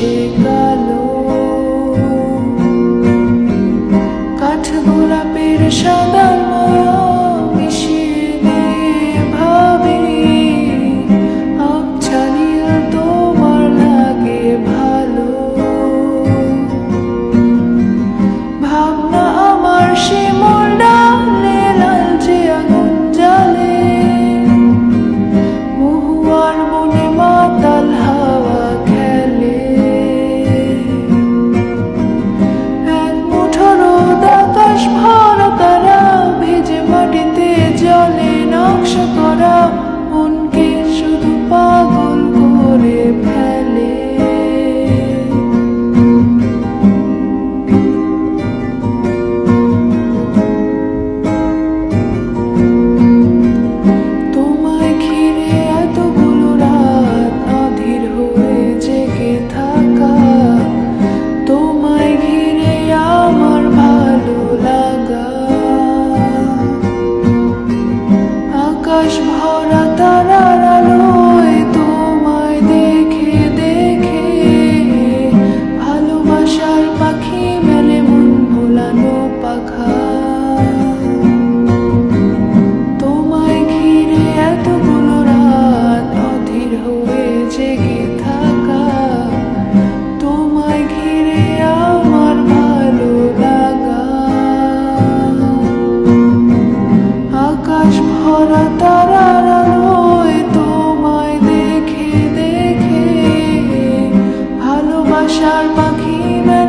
মিশে ভরা তারার তোমায় দেখে দেখে ভালোবাসার পাখি পাখা। তোমায় ঘিরে এতগুলো রাত অধীর হয়ে জেগে al pakime